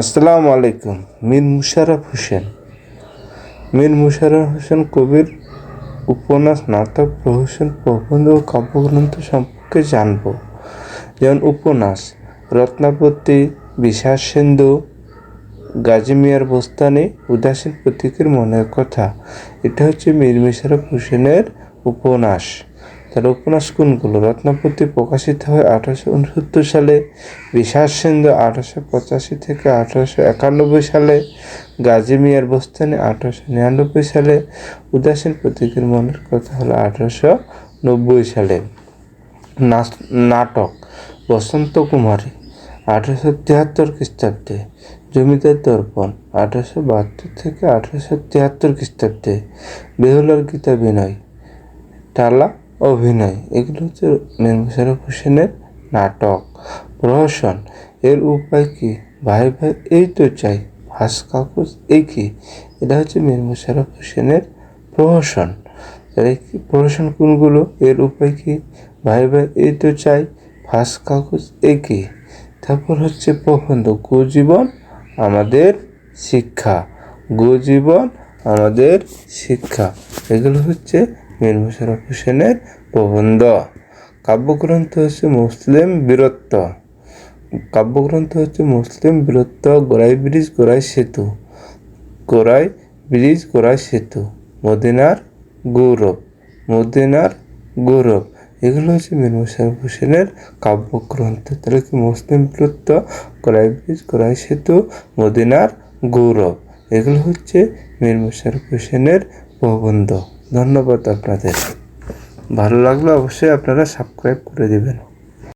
আসসালামু আলাইকুম। মীর মুশাররফ হোসেন। মীর মুশারফ হোসেন কবির উপন্যাস, নাটক, প্রহসন, প্রবন্ধ ও কাব্যগ্রন্থ সম্পর্কে জানব। যেমন উপন্যাস, রত্নাপতি বিশ্বাস সিন্ধু, গাজী মিয়ার বোস্তানি, উদাসীন প্রতীকের মনের কথা। এটা হচ্ছে মীর মুশাররফ হোসেনের উপন্যাস। তার উপন্যাস কোনগুলো? রত্নাপতি প্রকাশিত হয় আঠারোশো উনসত্তর সালে বিশ্বাস সিন্ধু আঠারোশো পঁচাশি থেকে আঠারোশো একানব্বই সালে, গাজী মিয়ার বোস্তানি আঠারোশো নিরানব্বই সালে, উদাসীন প্রতীকের মনের কথা হলো আঠারোশো নব্বই সালে। নাটক, বসন্ত কুমারী, আঠারোশো তিয়াত্তর খ্রিস্টাব্দে। জমিদার দর্পণ, আঠারোশো বাহাত্তর থেকে আঠারোশো তিয়াত্তর খ্রিস্টাব্দে। বেহুলার গীতা বিনয় টালা অভিনয়। এগুলো হচ্ছে মীর মুশাররফ হোসেনের নাটক। প্রহসন, এর উপায় কি? ভাই ভাই, এই তো চাই। ফাঁস কাগজ, এই কি? এটা হচ্ছে মীর মুশাররফ হোসেনের প্রহসন। প্রহসন কোনগুলো? এর উপায় কি? ভাই ভাই, এই তো চাই। ফাঁস কাগজ, এই কি? তারপর হচ্ছে প্রবন্ধ গোজীবন আমাদের শিক্ষা। গুজীবন আমাদের শিক্ষা। এগুলো হচ্ছে মীর হোসেনের প্রবন্ধ। কাব্যগ্রন্থ হচ্ছে মুসলিম বীরত্ব। কাব্যগ্রন্থ হচ্ছে মুসলিম বীরত্ব, গোড়াই ব্রিজ, গোড়াই সেতু। গোড়াই ব্রিজ, গোড়াই সেতু। মদিনার গৌরব মদিনার গৌরব। এগুলো হচ্ছে মীর হোসেনের কাব্যগ্রন্থ। তাহলে কি মুসলিম বীরত্ব, গোড়াই ব্রিজ, গোড়াই সেতু, মদিনার গৌরব? এগুলো হচ্ছে মীর মুশারফ হোসেনের প্রবন্ধ। ধন্যবাদ আপনাদের। ভালো লাগলে অবশ্যই আপনারা সাবস্ক্রাইব করে দেবেন।